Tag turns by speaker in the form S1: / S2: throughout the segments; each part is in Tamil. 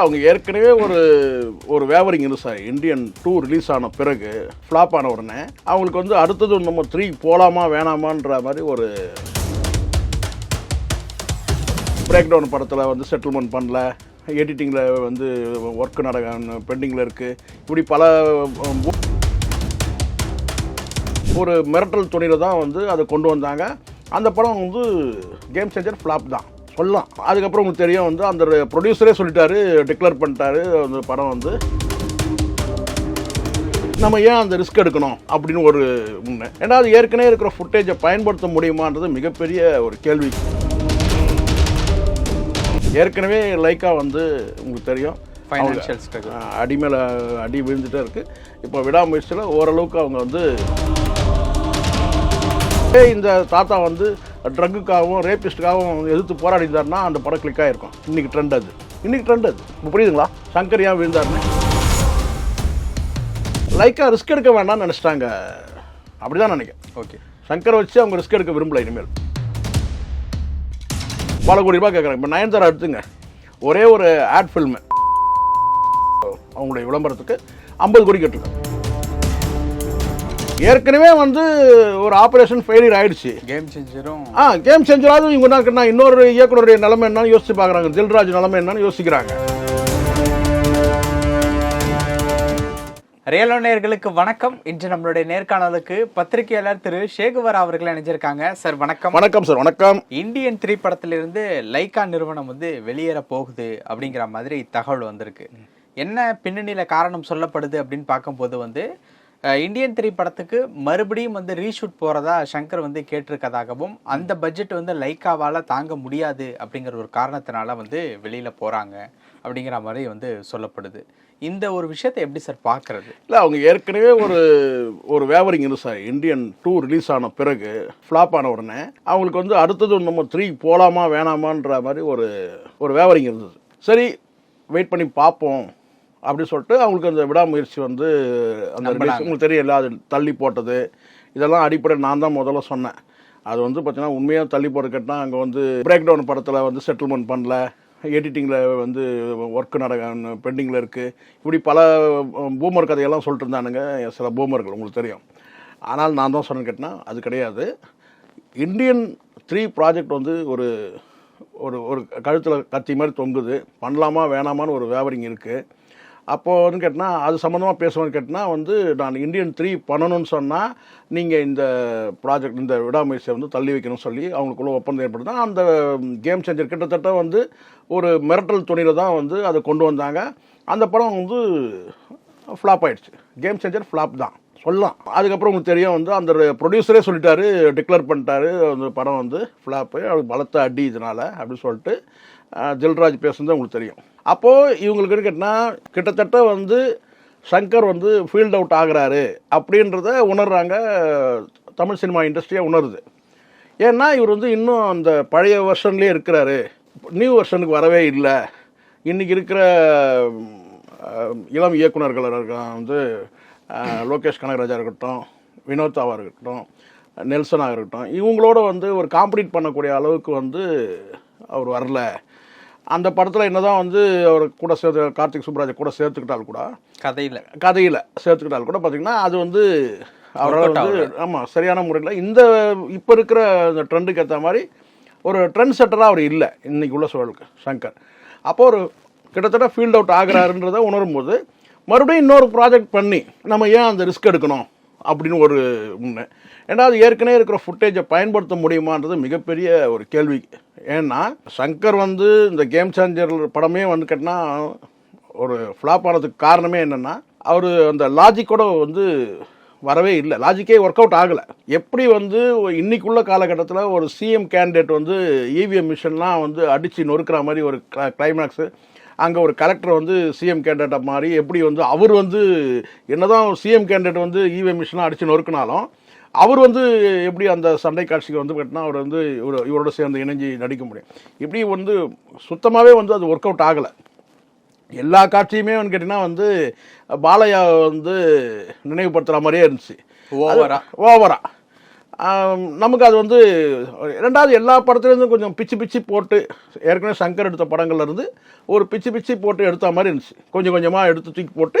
S1: அவங்க ஏற்கனவே ஒரு ஒரு வேவரிங் இருந்து சார் இந்தியன் டூ ரிலீஸ் ஆன பிறகு ஃப்ளாப் ஆன உடனே அவங்களுக்கு வந்து அடுத்தது நம்ம த்ரீ போகலாமா வேணாமான்ற மாதிரி ஒரு பிரேக் டவுன் படத்தில் வந்து செட்டில்மெண்ட் பண்ணல. எடிட்டிங்கில் வந்து ஒர்க் நடக்க பெண்டிங்கில் இருக்குது இப்படி பல ஒரு மிரட்டல் துணியில் தான் வந்து அதை கொண்டு வந்தாங்க. அந்த படம் வந்து கேம் சேஞ்சர் ஃப்ளாப் தான். சொல்லலாம். அதுக்கப்புறம் உங்களுக்கு தெரியும் வந்து அந்த ப்ரொடியூசரே சொல்லிட்டாரு டிக்ளேர் பண்ணிட்டாரு அந்த படம் வந்து. நம்ம ஏன் அந்த ரிஸ்க் எடுக்கணும் அப்படின்னு ஒரு உண்மை. ஏன்னா அது ஏற்கனவே இருக்கிற ஃபுட்டேஜை பயன்படுத்த முடியுமான்றது மிகப்பெரிய ஒரு கேள்வி. ஏற்கனவே லைக்கா வந்து உங்களுக்கு தெரியும். அடி மேலே அடி விழுந்துட்டே இருக்கு. இப்போ விடாமுயற்சியில் ஓரளவுக்கு அவங்க வந்து இந்த தாத்தா வந்து ட்ரக்குக்காகவும் ரேபிஸ்டுக்காகவும் எதிர்த்து போராடிந்தாருன்னா அந்த படம் கிளிக் ஆகிருக்கும் இன்னைக்கு ட்ரெண்ட் அது. இன்னைக்கு ட்ரெண்ட் அது. இப்போ புரியுதுங்களா? சங்கர் ஏன் விழுந்தாருன்னு. லைக்கா ரிஸ்க் எடுக்க வேண்டாம்னு நினச்சிட்டாங்க. அப்படிதான் நினைக்கிறேன்.
S2: ஓகே
S1: சங்கரை வச்சு அவங்க ரிஸ்க் எடுக்க விரும்பல இனிமேல். பல கோடி ரூபாய் கேட்குறாங்க இப்போ நயன்தாரா எடுத்துங்க. ஒரே ஒரு ஆட் ஃபில்மு அவங்களுடைய விளம்பரத்துக்கு ஐம்பது கோடி கேட்டிருக்காங்க. ஏற்கனவே வந்து ஒரு ஆப்ரேஷன் ஃபெயிலியர் ஆயிடுச்சு.
S2: கேம் சேஞ்சரும்
S1: ஆ கேம் செஞ்சராவது இவங்க என்ன இன்னொரு இயக்குனருடைய நிலைமை என்னன்னு யோசிச்சு பார்க்குறாங்க. தில்ராஜ் நிலைமை என்னன்னு யோசிக்கிறாங்க.
S2: ரியலோ நேயர்களுக்கு வணக்கம். இன்று நம்மளுடைய நேர்காணலுக்கு பத்திரிகையாளர் திரு சேகுவர் அவர்கள் இணைஞ்சிருக்காங்க. சார் வணக்கம்.
S1: வணக்கம் சார். வணக்கம்.
S2: இந்தியன் த்ரீ படத்திலிருந்து லைக்கா நிறுவனம் வந்து வெளியேற போகுது அப்படிங்கிற மாதிரி தகவல் வந்திருக்கு. என்ன பின்னணியில காரணம் சொல்லப்படுது அப்படின்னு பார்க்கும்போது வந்து இந்தியன் த்ரீ படத்துக்கு மறுபடியும் வந்து ரீஷூட் போகிறதா சங்கர் வந்து கேட்டிருக்கதாகவும் அந்த பட்ஜெட் வந்து லைக்காவால் தாங்க முடியாது அப்படிங்கிற ஒரு காரணத்தினால வந்து வெளியில் போகிறாங்க அப்படிங்கிற மாதிரி வந்து சொல்லப்படுது. இந்த ஒரு விஷயத்தை எப்படி சார் பார்க்குறது
S1: இல்லை அவங்க ஏற்கனவே ஒரு ஒரு வேவரிங் இருந்து சார். இந்தியன் டூ ரிலீஸ் ஆன பிறகு ஃப்ளாப் ஆன உடனே அவங்களுக்கு வந்து அடுத்தது நம்ம த்ரீ போகலாமா வேணாமான்ற மாதிரி ஒரு ஒரு வேவரிங் இருந்தது. சரி வெயிட் பண்ணி பார்ப்போம். அப்படி சொல்லிட்டு அவங்களுக்கு அந்த விடாமுயற்சி வந்து அந்த உங்களுக்கு தெரியல. அது தள்ளி போட்டது. இதெல்லாம் அடிப்படை நான் தான் முதல்ல சொன்னேன். அது வந்து பார்த்தீங்கன்னா உண்மையாக தள்ளி போட கேட்டால் அங்கே வந்து பிரேக் டவுன் படத்தில் வந்து செட்டில்மெண்ட் பண்ணல. எடிட்டிங்கில் வந்து ஒர்க் நட பெண்டிங்கில் இருக்குது இப்படி பல பூமர் கதையெல்லாம் சொல்லிட்டு இருந்தானுங்க. சில பூமர்கள் உங்களுக்கு தெரியும். ஆனால் நான் தான் சொன்னேன்னு கேட்டேன்னா அது கிடையாது. இந்தியன் த்ரீ ப்ராஜெக்ட் வந்து ஒரு ஒரு ஒரு கழுத்தில் கத்தி மாதிரி தொங்குது. பண்ணலாமா வேணாமான்னு ஒரு வியாபாரிங் இருக்குது அப்போ வந்து கேட்டினா அது சம்மந்தமாக பேசுவேன்னு கேட்டினா வந்து நான் இந்தியன் த்ரீ பண்ணணும்னு சொன்னால் நீங்கள் இந்த ப்ராஜெக்ட் இந்த விடாமுயற்சியை வந்து தள்ளி வைக்கணும்னு சொல்லி அவங்களுக்குள்ள ஒப்பந்தம் ஏற்படுத்தா அந்த கேம் சேஞ்சர் கிட்டத்தட்ட வந்து ஒரு மிரட்டல் துணியில் தான் வந்து அதை கொண்டு வந்தாங்க. அந்த படம் வந்து ஃப்ளாப் ஆயிடுச்சு. கேம் சேஞ்சர் ஃப்ளாப் தான். சொல்லலாம். அதுக்கப்புறம் உங்களுக்கு தெரியும் வந்து அந்த ப்ரொடியூசரே சொல்லிட்டாரு டிக்ளேர் பண்ணிட்டாரு அந்த படம் வந்து ஃப்ளாப்பு அது பலத்த அடி இதனால் அப்படின்னு சொல்லிட்டு ஜில்ராஜ் தில்ராஜ் பேசுனது உங்களுக்கு தெரியும். அப்போது இவங்களுக்கு இருக்கட்டினா கிட்டத்தட்ட வந்து சங்கர் வந்து ஃபீல்ட் அவுட் ஆகுறாரு அப்படின்றத உணர்றாங்க தமிழ் சினிமா இண்டஸ்ட்ரியாக உணருது. ஏன்னா இவர் வந்து இன்னும் அந்த பழைய வெர்ஷன்லேயே இருக்கிறாரு. நியூ வெர்ஷனுக்கு வரவே இல்லை. இன்றைக்கி இருக்கிற இளம் இயக்குநர்கள் இருக்க வந்து லோகேஷ் கனகராஜா இருக்கட்டும் வினோத்தாவாக இருக்கட்டும் நெல்சனாக இருக்கட்டும் இவங்களோட வந்து ஒரு காம்படிட் பண்ணக்கூடிய அளவுக்கு வந்து அவர் வரல. அந்த படத்தில் என்னதான் வந்து அவர் கூட சேர்த்து கார்த்திக் சுப்ராஜை கூட சேர்த்துக்கிட்டால் கூட
S2: கதையில.
S1: கதையில் சேர்த்துக்கிட்டால் கூட பார்த்தீங்கன்னா அது வந்து அவரால் வந்து ஆமாம் சரியான முறையில். இந்த இப்போ இருக்கிற இந்த ட்ரெண்டுக்கு ஏற்ற மாதிரி ஒரு ட்ரெண்ட் செட்டராக அவர் இல்லை இன்னைக்கு உள்ள சூழலுக்கு சங்கர். அப்போ ஒரு கிட்டத்தட்ட ஃபீல்ட் அவுட் ஆகுறாருன்றதை உணரும்போது மறுபடியும் இன்னொரு ப்ராஜெக்ட் பண்ணி நம்ம ஏன் அந்த ரிஸ்க் எடுக்கணும்? அப்படின்னு ஒரு உண்மை. ஏன்னா அது ஏற்கனவே இருக்கிற ஃபுட்டேஜை பயன்படுத்த முடியுமான்றது மிகப்பெரிய ஒரு கேள்வி. ஏன்னா சங்கர் வந்து இந்த கேம் சேஞ்சர் படமே வந்து கேட்டினா ஒரு ஃப்ளாப் ஆனதுக்கு காரணமே என்னென்னா அவர் அந்த லாஜிக்கோட வந்து வரவே இல்லை. லாஜிக்கே ஒர்க் அவுட் ஆகலை. எப்படி வந்து இன்னைக்குள்ள காலகட்டத்தில் ஒரு சிஎம் கேண்டிடேட் வந்து இவிஎம் மிஷன்லாம் வந்து அடித்து நொறுக்கிற மாதிரி ஒரு கிளைமேக்ஸு அங்கே ஒரு கலெக்டர் வந்து சிஎம் கேண்டிடேட்டாக மாறி எப்படி வந்து அவர் வந்து என்னதான் சிஎம் கேண்டிடேட் வந்து E இவிஎம் மிஷன்லாம் அடித்து நொறுக்கினாலும் அவர் வந்து எப்படி அந்த சண்டை காட்சிக்கு வந்து கேட்டினா அவர் வந்து இவர் இவரோட சேர்ந்து இணைஞ்சு நடிக்க முடியும். இப்படி வந்து சுத்தமாகவே வந்து அது ஒர்க் அவுட் ஆகலை. எல்லா காட்சியுமே வந்து கேட்டிங்கன்னா வந்து பாலையா வந்து நினைவுபடுத்துகிற மாதிரியே இருந்துச்சு.
S2: ஓவரா
S1: ஓவரா நமக்கு அது வந்து ரெண்டாவது எல்லா படத்துலேருந்தும் கொஞ்சம் பிச்சு பிச்சு போட்டு ஏற்கனவே சங்கர் எடுத்த படங்கள்லேருந்து ஒரு பிச்சு பிச்சு போட்டு எடுத்த மாதிரி இருந்துச்சு. கொஞ்சம் கொஞ்சமாக எடுத்து தூக்கி போட்டு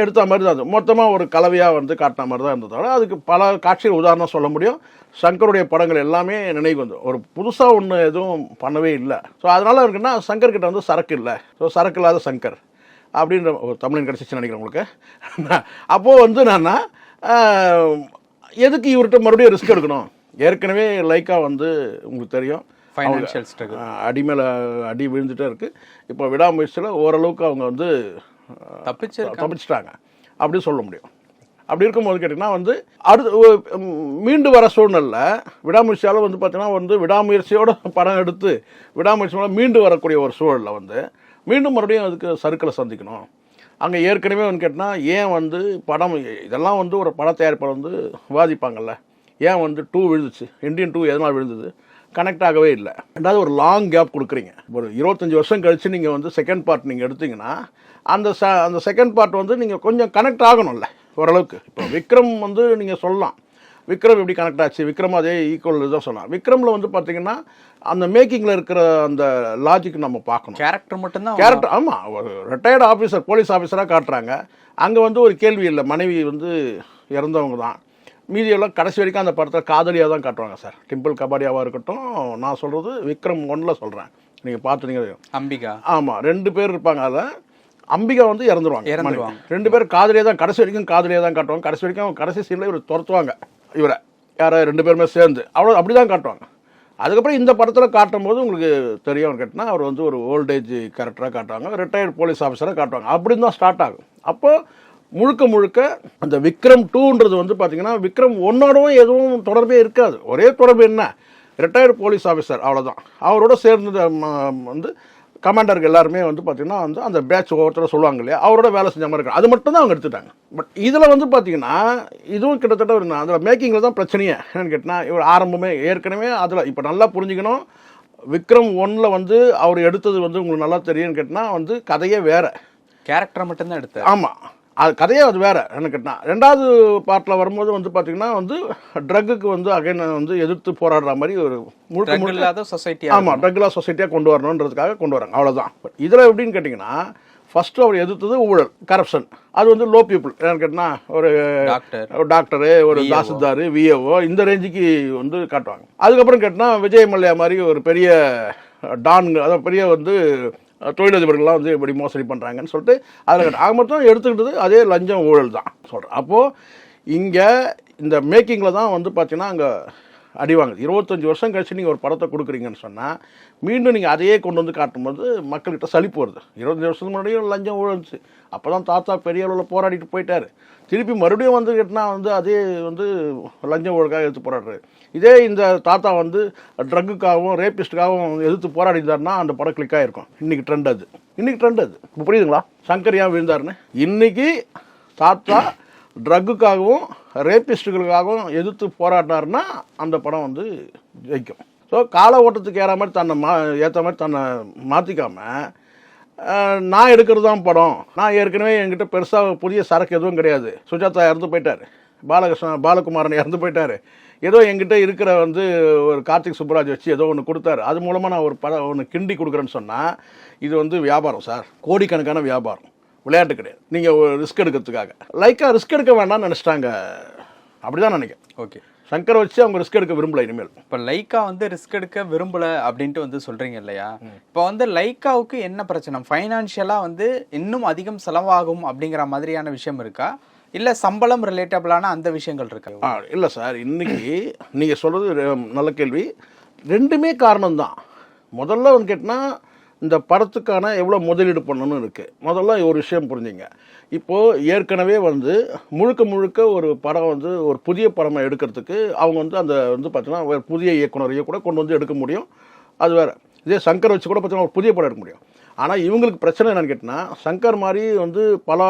S1: எடுத்த மாதிரி தான் இருந்தது. மொத்தமாக ஒரு கலவையாக வந்து காட்டின மாதிரி தான் இருந்தது அதுக்கு பல காட்சிகள் உதாரணம் சொல்ல முடியும். சங்கருடைய படங்கள் எல்லாமே நினைவு வந்து ஒரு புதுசாக ஒன்று எதுவும் பண்ணவே இல்லை. ஸோ அதனால் இருக்குன்னா சங்கர்கிட்ட வந்து சரக்கு இல்லை. ஸோ சரக்கு இல்லாத சங்கர் அப்படின்ற ஒரு தமிழன் கிடச்சிச்சு நினைக்கிறேன் உங்களுக்கு. அப்போது வந்து என்னன்னா எதுக்கு இவர்கிட்ட மறுபடியும் ரிஸ்க் எடுக்கணும்? ஏற்கனவே லைக்கா வந்து உங்களுக்கு தெரியும்.
S2: ஃபைனான்ஷியல் ஸ்ட்ரகிள்
S1: அடி மேலே அடி விழுந்துட்டே இருக்குது இப்போ விடாமுயற்சியில் ஓரளவுக்கு அவங்க வந்து
S2: தப்பிச்சு
S1: தப்பிச்சிட்டாங்க. அப்படின்னு சொல்ல முடியும். அப்படி இருக்கும்போது கேட்டிங்கன்னா வந்து அடுத்து மீண்டு வர சூழ்நிலை விடாமுயற்சியால் வந்து பார்த்தீங்கன்னா வந்து விடாமுயற்சியோட படம் எடுத்து விடாமுயற்சியோட மீண்டு வரக்கூடிய ஒரு சூழலில் வந்து மீண்டும் மறுபடியும் அதுக்கு சறுக்கலை சந்திக்கணும். அங்கே ஏற்கனவே வந்து கேட்டால் ஏன் வந்து படம் இதெல்லாம் வந்து ஒரு பட தயாரிப்பாளர் வந்து விவாதிப்பாங்கள்ல ஏன் வந்து டூ விழுந்துச்சு? இண்டியன் டூ எதனால் விழுந்தது? கனெக்ட் ஆகவே இல்லை. ரெண்டாவது ஒரு லாங் கேப் கொடுக்குறீங்க. ஒரு இருபத்தஞ்சி வருஷம் கழித்து நீங்கள் வந்து செகண்ட் பார்ட் நீங்கள் எடுத்தீங்கன்னா அந்த ச அந்த செகண்ட் பார்ட் வந்து நீங்கள் கொஞ்சம் கனெக்ட் ஆகணும்ல ஓரளவுக்கு. இப்போ விக்ரம் வந்து நீங்கள் சொல்லலாம். விக்ரம் எப்படி கனெக்ட் ஆச்சு? விக்ரம் அதே ஈக்குவல் தான் சொல்லலாம் விக்ரமில் வந்து பார்த்தீங்கன்னா அந்த மேக்கிங்கில் இருக்கிற அந்த லாஜிக் நம்ம பார்க்கணும்.
S2: கேரக்டர் மட்டும்தான்
S1: கேரக்டர் ஆமாம் ஒரு ரிட்டையர்டு ஆஃபீஸர் போலீஸ் ஆஃபீஸராக காட்டுறாங்க. அங்கே வந்து ஒரு கேள்வி இல்லை. மனைவி வந்து இறந்தவங்க தான். மீதியெல்லாம் கடைசி வரைக்கும் அந்த படத்தை காதலியாக தான் காட்டுவாங்க சார் டிம்பிள் கபாடியாவாக இருக்கட்டும் நான் சொல்கிறது விக்ரம் ஒன்றில் சொல்கிறேன் நீங்கள் பார்த்துட்டீங்க
S2: அம்பிகா.
S1: ஆமாம் ரெண்டு பேர் இருப்பாங்க அதில் அம்பிகா வந்து இறந்துருவாங்க
S2: இறந்துருவாங்க.
S1: ரெண்டு பேரும் காதலியாக தான் கடைசி வரைக்கும் காதலியாக தான் காட்டுவாங்க. கடைசி வரைக்கும் கடைசி சீனில் இவர் துரத்துவாங்க. இவரை யார் ரெண்டு பேருமே சேர்ந்து. அவ்வளோ அப்படி தான் காட்டுவாங்க. அதுக்கப்புறம் இந்த படத்தில் காட்டும் போது உங்களுக்கு தெரியும் கேட்டினா அவர் வந்து ஒரு ஓல்டேஜ் கேரக்டராக காட்டுவாங்க. ரிட்டையர்டு போலீஸ் ஆஃபீஸராக காட்டுவாங்க. அப்படின்னு தான் ஸ்டார்ட் ஆகும். அப்போது முழுக்க முழுக்க அந்த விக்ரம் டூன்றது வந்து பார்த்திங்கன்னா விக்ரம் ஒன்னோடவும் எதுவும் தொடர்பே இருக்காது. ஒரே தொடர்பு என்ன? ரிட்டையர்டு போலீஸ் ஆஃபீஸர் அவ்வளோதான் அவரோட சேர்ந்து வந்து கமாண்டருக்கு எல்லாருமே வந்து பார்த்தீங்கன்னா வந்து அந்த பேட்ச் ஒவ்வொருத்தரும் சொல்லுவாங்க இல்லையா? அவரோட வேலை செஞ்ச மாதிரி இருக்கும். அது மட்டும் தான் அவங்க எடுத்துட்டாங்க. பட் இதில் வந்து பார்த்தீங்கன்னா இதுவும் கிட்டத்தட்ட ஒரு அதில் மேக்கிங்கில் தான் பிரச்சனையே. என்னன்னு கேட்டினா இவர் ஆரம்பமே ஏற்கனவே அதில் இப்போ நல்லா புரிஞ்சுக்கணும். விக்ரம் ஒன்னில் வந்து அவர் எடுத்தது வந்து உங்களுக்கு நல்லா தெரியும்னு கேட்டினா வந்து கதையே வேற.
S2: கேரக்டர் மட்டும்தான் எடுத்தார்.
S1: ஆமாம் அது கதையே அது வேற என்ன கேட்டினா ரெண்டாவது பார்ட்டில் வரும்போது வந்து பார்த்தீங்கன்னா வந்து ட்ரக்குக்கு வந்து அகைன் வந்து எதிர்த்து போராடுற மாதிரி ஒரு முழுக்க முழுக்க
S2: சொசைட்டி
S1: ஆமாம் ட்ரக்லா சொசைட்டியாக கொண்டு வரணுன்றதுக்காக கொண்டு வராங்க. அவ்வளோதான் இதில் எப்படின்னு கேட்டிங்கன்னா ஃபஸ்ட்டு அவர் எதிர்த்தது ஊழல் கரப்ஷன் அது வந்து லோ பீப்புள் என்னன்னு கேட்டினா ஒரு
S2: டாக்டர்
S1: ஒரு தாசில்தார் விஏஓ இந்த ரேஞ்சுக்கு வந்து காட்டுவாங்க. அதுக்கப்புறம் கேட்டினா விஜய் மல்லையா மாதிரி ஒரு பெரிய டான்ங்க அதாவது பெரிய வந்து தொழிலதிபர்கள்லாம் வந்து இப்படி மோசடி பண்ணுறாங்கன்னு சொல்லிட்டு அதில் ஆக மொத்தம் எடுத்துக்கிட்டது அதே லஞ்சம் ஊழல் தான் சொல்கிறேன் அப்போது இங்கே இந்த மேக்கிங்கில் தான் வந்து பார்த்திங்கன்னா அங்கே அடிவாங்க இருபத்தஞ்சி வருஷம் கழிச்சு நீங்கள் ஒரு படத்தை கொடுக்குறீங்கன்னு சொன்னால் மீண்டும் நீங்கள் அதையே கொண்டு வந்து காட்டும்போது மக்கள்கிட்ட சளிப்பு வருது. இருபத்தஞ்சி வருஷத்துக்கு முன்னாடியும் லஞ்சம் ஊழல்ச்சு. அப்போ தான் தாத்தா பெரிய அளவில் போராடிட்டு போயிட்டார். திருப்பி மறுபடியும் வந்து கேட்டினா வந்து அதே வந்து லஞ்சம் ஊழலுக்காக எடுத்து போராடுறாரு. இதே இந்த தாத்தா வந்து ட்ரக்குக்காகவும் ரேபிஸ்ட்டுக்காகவும் எதிர்த்து போராடிந்தாருன்னா அந்த படம் கிளிக்காக இருக்கும் இன்றைக்கி ட்ரெண்ட் அது. இன்றைக்கி ட்ரெண்ட் அது. இப்போ புரியுதுங்களா? சங்கர் ஏன் விழுந்தாருன்னு? இன்றைக்கி தாத்தா ட்ரக்குக்காகவும் ரேப்பிஸ்டுகளுக்காகவும் எதிர்த்து போராடினாருன்னா அந்த படம் வந்து ஜெயிக்கும். ஸோ கால ஓட்டத்துக்கு ஏற மாதிரி தன்னை மா ஏற்ற மாதிரி தன்னை மாற்றிக்காமல் நான் எடுக்கிறது தான் படம். நான் ஏற்கனவே என்கிட்ட பெருசாக புதிய சரக்கு எதுவும் கிடையாது. சுஜாதா இறந்து போயிட்டார். பாலகிருஷ்ணன் பாலகுமாரன் இறந்து போயிட்டார். ஏதோ என்கிட்ட இருக்கிற வந்து ஒரு கார்த்திக் சுப்ராஜ் வச்சு ஏதோ ஒன்று கொடுத்தாரு. அது மூலமாக நான் ஒரு படம் ஒன்று கிண்டி கொடுக்குறேன்னு சொன்னால் இது வந்து வியாபாரம் சார். கோடிக்கணக்கான வியாபாரம். விளையாட்டு கிடையாது. நீங்கள் ஒரு ரிஸ்க் எடுக்கிறதுக்காக. லைக்காக ரிஸ்க் எடுக்க வேண்டாம்னு நினச்சிட்டாங்க. அப்படி தான் நினைக்கிறேன்.
S2: ஓகே
S1: சங்கரை வச்சு அவங்க ரிஸ்க் எடுக்க விரும்பல இனிமேல்.
S2: இப்போ லைக்கா வந்து ரிஸ்க் எடுக்க விரும்பல அப்படின்ட்டு வந்து சொல்றீங்க இல்லையா? இப்போ வந்து லைக்காவுக்கு என்ன பிரச்சனை? ஃபைனான்ஷியலா வந்து இன்னும் அதிகம் செலவாகும் அப்படிங்கிற மாதிரியான விஷயம் இருக்கா? இல்ல சம்பளம் ரிலேட்டபிளான அந்த விஷயங்கள் இருக்கா?
S1: இல்லை சார். இன்னைக்கு நீங்கள் சொல்கிறது நல்ல கேள்வி. ரெண்டுமே காரணம் தான் முதல்ல வந்து கேட்டினா இந்த படத்துக்கான எவ்வளோ முதலீடு பண்ணணும் இருக்குது முதல்ல ஒரு விஷயம் புரிஞ்சுங்க. இப்போது ஏற்கனவே வந்து முழுக்க முழுக்க ஒரு படம் வந்து ஒரு புதிய படமாக எடுக்கிறதுக்கு அவங்க வந்து அந்த வந்து பார்த்தீங்கன்னா புதிய இயக்குனரையே கூட கொண்டு வந்து எடுக்க முடியும். அது வேறு. இதே சங்கர் வச்சு கூட பார்த்தீங்கன்னா ஒரு புதிய படம் எடுக்க முடியும். ஆனால் இவங்களுக்கு பிரச்சனை என்னென்னு கேட்டால் சங்கர் மாதிரி வந்து பல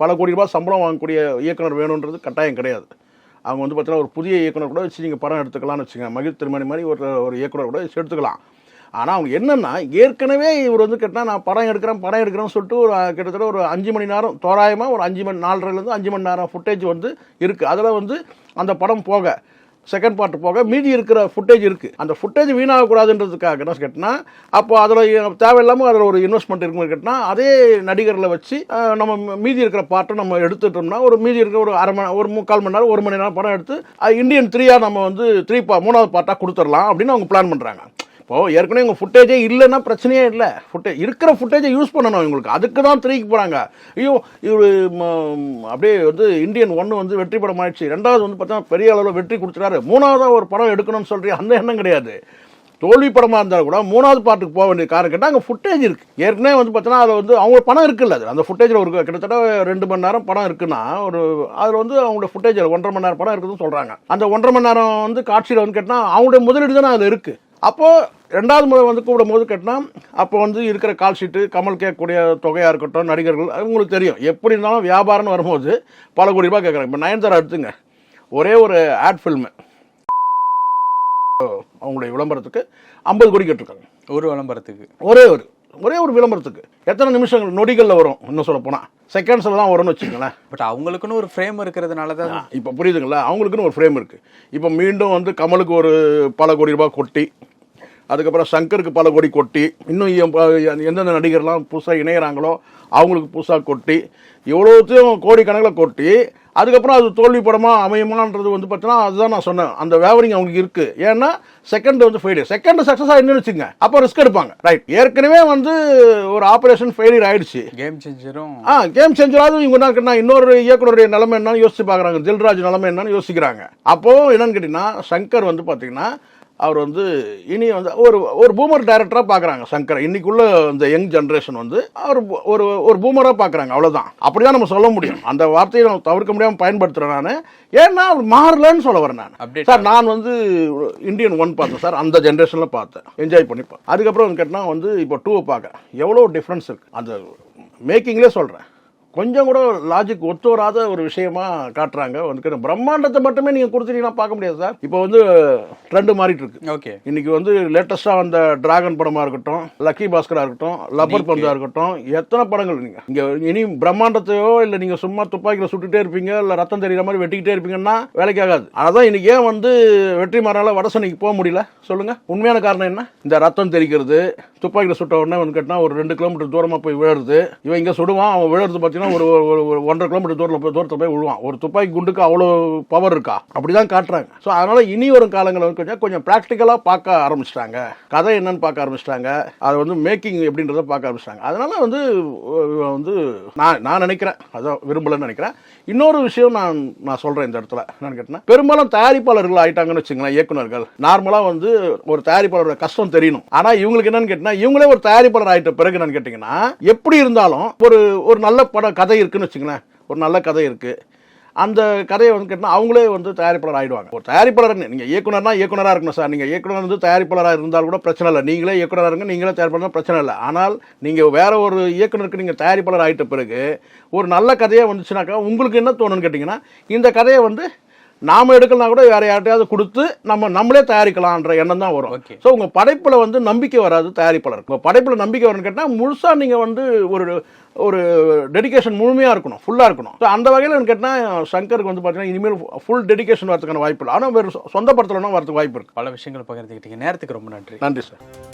S1: பல கோடி ரூபாய் சம்பளம் வாங்கக்கூடிய இயக்குனர் வேணுன்றது கட்டாயம் கிடையாது. அவங்க வந்து பார்த்தீங்கன்னா ஒரு புதிய இயக்குனர் கூட வச்சு நீங்கள் படம் எடுத்துக்கலாம்னு வச்சுங்க மகிழ் திருமணி மாதிரி ஒரு ஒரு இயக்குனர் கூட வச்சு எடுத்துக்கலாம். ஆனால் அவங்க என்னென்னா ஏற்கனவே இவர் வந்து கேட்டால் நான் படம் எடுக்கிறேன் படம் எடுக்கிறேன்னு சொல்லிட்டு ஒரு கிட்டத்தட்ட ஒரு அஞ்சு மணி நேரம் தோராயமாக ஒரு அஞ்சு மணி நாலரைலேருந்து அஞ்சு மணி நேரம் ஃபுட்டேஜ் வந்து இருக்குது அதில் வந்து அந்த படம் போக செகண்ட் பார்ட் போக மீதி இருக்கிற ஃபுட்டேஜ் இருக்குது அந்த ஃபுட்டேஜ் வீணாகக்கூடாதுன்றதுக்காக என்ன கேட்டால் அப்போ அதில் தேவையில்லாமல் அதில் ஒரு இன்வெஸ்ட்மெண்ட் இருக்குன்னு கேட்டால் அதே நடிகர்களை வச்சு நம்ம மீதி இருக்கிற பார்ட்டை நம்ம எடுத்துட்டோம்னா ஒரு மீதி இருக்கிற ஒரு அரை மணி ஒரு முக்கால் மணி நேரம் ஒரு மணி நேரம் படம் எடுத்து இந்தியன் த்ரீயாக நம்ம வந்து த்ரீ பா மூணாவது பார்ட்டாக கொடுத்துடலாம் அப்படின்னு அவங்க பிளான் பண்ணுறாங்க இப்போ ஏற்கனவே உங்கள் ஃபுட்டேஜே இல்லைன்னா பிரச்சனையே இல்லை. ஃபுட்டேஜ் இருக்கிற ஃபுட்டேஜை யூஸ் பண்ணணும் இவங்களுக்கு. அதுக்கு தான் த்ரீக்கு போகிறாங்க ஐயோ இவர் அப்படியே வந்து இந்தியன் ஒன்று வந்து வெற்றி படம் ஆயிடுச்சு. ரெண்டாவது வந்து பார்த்தா பெரிய அளவில் வெற்றி கொடுத்துட்டாரு. மூணாவதாக ஒரு படம் எடுக்கணும்னு சொல்கிறீங்க அந்த எண்ணம் கிடையாது. தோல்வி படமாக இருந்தால் கூட மூணாவது பாட்டுக்கு போக வேண்டிய காரணம் கேட்டால் அங்கே ஃபுட்டேஜ் இருக்குது ஏற்கனவே வந்து பார்த்தோன்னா அதில் வந்து அவங்க பணம் இருக்குல்ல அது அந்த ஃபுட்டேஜில் ஒரு கிட்டத்தட்ட ரெண்டு மணி நேரம் படம் இருக்குன்னா ஒரு அதில் வந்து அவங்களோட ஃபுட்டேஜில் ஒன்றரை மணி நேரம் படம் இருக்குதுன்னு சொல்கிறாங்க அந்த ஒன்றரை மணி நேரம் வந்து காட்சியில் வந்து கேட்டால் அவங்களுடைய முதலீடு தானே அதில் இருக்குது அப்போது ரெண்டாவது முறை வந்து கூப்பிடும் போது கேட்டால் அப்போ வந்து இருக்கிற கால் ஷீட்டு கமல் கேட்கக்கூடிய தொகையாக இருக்கட்டும் நடிகர்கள் உங்களுக்கு தெரியும். எப்படி இருந்தாலும் வியாபாரம்னு வரும்போது பல கோடி ரூபாய் கேட்குறாங்க. இப்போ நயன்தாரா எடுத்துங்க. ஒரே ஒரு ஆட் ஃபில்மு அவங்களுடைய விளம்பரத்துக்கு ஐம்பது கோடி கேட்டிருக்காங்க.
S2: ஒரு விளம்பரத்துக்கு.
S1: ஒரே ஒரு ஒரே ஒரு விளம்பரத்துக்கு. எத்தனை நிமிஷங்கள் நொடிகளில் வரும் இன்னும் சொல்ல போனால் செகண்ட்ஸில் தான் வரும்னு வச்சுக்கோங்களேன்.
S2: பட் அவங்களுக்குன்னு ஒரு ஃப்ரேம் இருக்கிறதுனால தான்
S1: இப்போ புரியுதுங்களா? அவங்களுக்குன்னு ஒரு ஃப்ரேம் இருக்குது இப்போ மீண்டும் வந்து கமலுக்கு ஒரு பல கோடி ரூபாய் கொட்டி அதுக்கப்புறம் சங்கருக்கு பல கோடி கொட்டி இன்னும் எந்தெந்த நடிகர்லாம் புதுசாக இணையிறாங்களோ அவங்களுக்கு புதுசாக கொட்டி எவ்வளோத்தையும் கோடிக்கணக்கில் கொட்டி அதுக்கப்புறம் அது தோல்வி படமாக அமையுமான்றது வந்து பார்த்தீங்கன்னா அதுதான் நான் சொன்னேன். அந்த வேவரிங் அவங்களுக்கு இருக்குது ஏன்னா செகண்ட் வந்து ஃபெயிலியர் செகண்ட் சக்ஸஸ் ஆகிடுன்னு வச்சுங்க அப்போ ரிஸ்க் எடுப்பாங்க. ரைட் ஏற்கனவே வந்து ஒரு ஆப்ரேஷன் ஃபெயிலியர் ஆயிடுச்சு.
S2: கேம் சேஞ்சரும்
S1: ஆ கேம் சேஞ்சராவது இவங்க என்ன இன்னொரு இயக்குனருடைய நிலைமை என்னன்னு யோசிச்சு பார்க்குறாங்க. தில்ராஜ் நிலைமை என்னன்னு யோசிக்கிறாங்க. அப்போ என்னன்னு கேட்டிங்கன்னா சங்கர் வந்து பார்த்தீங்கன்னா அவர் வந்து இனி வந்து ஒரு ஒரு பூமர் டைரக்டராக பார்க்குறாங்க சங்கர். இன்னைக்குள்ள இந்த யங் ஜென்ரேஷன் வந்து அவர் ஒரு ஒரு பூமராக பார்க்குறாங்க அவ்வளோதான் அப்படி தான் நம்ம சொல்ல முடியும். அந்த வார்த்தையை நம்ம தவிர்க்க முடியாமல் பயன்படுத்துகிறேன் நான். ஏன்னா அவர் மாறலன்னு சொல்ல வரேன் நான்.
S2: Update
S1: சார் நான் வந்து இந்தியன் ஒன் பார்த்தேன் சார். அந்த ஜென்ரேஷனில் பார்த்தேன். என்ஜாய் பண்ணி பார்த்தேன். அதுக்கப்புறம் கேட்டால் வந்து இப்போ டூவை பார்க்க எவ்வளோ டிஃப்ரென்ஸ் இருக்குது அந்த மேக்கிங்லேயே சொல்கிறேன் கொஞ்சம் கூட லாஜிக் ஒத்து வராத ஒரு விஷயமா காட்டுறாங்க. வந்து பிரம்மாண்டத்தை மட்டுமே நீங்கள் கொடுத்துட்டீங்கன்னா பார்க்க முடியாது சார். இப்போ வந்து ட்ரெண்டு மாறிட்டு இருக்கு
S2: ஓகே.
S1: இன்னைக்கு வந்து லேட்டஸ்டாக வந்த டிராகன் படமாக இருக்கட்டும் லக்கி பாஸ்கரா இருக்கட்டும் லப்பர் பந்தா இருக்கட்டும் எத்தனை படங்கள் நீங்கள் இங்கே இனி பிரம்மாண்டத்தையோ இல்லை நீங்கள் சும்மா துப்பாக்கியில் சுட்டுட்டே இருப்பீங்க இல்லை ரத்தம் தெரியுற மாதிரி வெட்டிக்கிட்டே இருப்பீங்கன்னா வேலைக்கு ஆகாது. அதான் இன்னைக்கு ஏன் வந்து வெற்றி மாறால வடசனைக்கு போக முடியல? சொல்லுங்க. உண்மையான காரணம் என்ன? இந்த ரத்தம் தெரிக்கிறது துப்பாக்கியில் சுட்ட உடனே வந்து கேட்டால் ஒரு ரெண்டு கிலோமீட்டர் தூரமாக போய் விழுறது. இவன் இங்கே சுடுவான் அவன் விழுறது பார்த்தீங்கன்னா ஒரு ஒரு ஒரு ஒன்றரை கிலோமீட்டர் தூரத்தில் போய் தூரத்தில் போய் விழுவான். ஒரு துப்பாக்கி குண்டுக்கு அவ்வளோ பவர் இருக்கா? அப்படிதான் காட்டுறாங்க. ஸோ அதனால் இனி வரும் காலங்களில் கொஞ்சம் கொஞ்சம் ப்ராக்டிக்கலாக பார்க்க ஆரம்பிச்சிட்டாங்க. கதை என்னன்னு பார்க்க ஆரம்பிச்சிட்டாங்க. அதை வந்து மேக்கிங் எப்படின்றத பார்க்க ஆரம்பிச்சிட்டாங்க. அதனால் வந்து வந்து நான் நான் நினைக்கிறேன். அதான் விரும்பலன்னு நினைக்கிறேன். இன்னொரு விஷயம் நான் நான் சொல்கிறேன் இந்த இடத்துல. என்னன்னு கேட்டேன்னா பெரும்பாலும் தயாரிப்பாளர்கள் ஆயிட்டாங்கன்னு வச்சுங்களேன் இயக்குனர்கள் நார்மலாக வந்து ஒரு தயாரிப்பாளரோட கஷ்டம் தெரியணும். ஆனால் இவங்களுக்கு என்னன்னு கேட்டிங்கன்னா இவங்களே ஒரு தயாரிப்பாளர் ஆகிட்ட பிறகு என்னன்னு கேட்டிங்கன்னா எப்படி இருந்தாலும் ஒரு ஒரு நல்ல படம் கதை இருக்குன்னு வச்சுங்களேன் ஒரு நல்ல கதை இருக்குது அந்த கதையை வந்து கேட்டால் அவங்களே வந்து தயாரிப்பாளர் ஆகிடுவாங்க ஒரு தயாரிப்பாளர் நீங்கள் இயக்குனர்னா இயக்குனராக இருக்கணும் சார். நீங்கள் இயக்குனர் வந்து தயாரிப்பாளராக இருந்தால் கூட பிரச்சனை இல்லை. நீங்களே இயக்குனராக இருங்க நீங்களே தயாரிப்பாளர் பிரச்சனை இல்லை. ஆனால் நீங்கள் வேற ஒரு இயக்குனருக்கு நீங்கள் தயாரிப்பாளர் ஆகிட்ட பிறகு ஒரு நல்ல கதையாக வந்துச்சுனாக்கா உங்களுக்கு என்ன தோணுன்னு கேட்டிங்கன்னா இந்த கதையை வந்து நாம எடுக்கலாம் கூட வேற யார்ட்டையாவது கொடுத்து நம்ம நம்மளே தயாரிக்கலாம்ன்ற எண்ணம் தான் வரும். ஸோ உங்க படைப்புல வந்து நம்பிக்கை வராது தயாரிப்பாளர். உங்க படைப்புல நம்பிக்கை வரும்னு கேட்டால் முழுசா நீங்க வந்து ஒரு ஒரு டெடிகேஷன் முழுமையா இருக்கணும் ஃபுல்லா இருக்கணும். ஸோ அந்த வகையில் கேட்டால் சங்கருக்கு வந்து பார்த்தீங்கன்னா இனிமேல் ஃபுல் டெடிகேஷன் வரதுக்கான வாய்ப்பு இல்லை. ஆனால் வேறு சொந்த படத்துலனா வரதுக்கு வாய்ப்பு இருக்கு.
S2: பல விஷயங்கள் பகிர்ந்துக்கிட்டீங்க நேரத்துக்கு ரொம்ப நன்றி.
S1: நன்றி சார்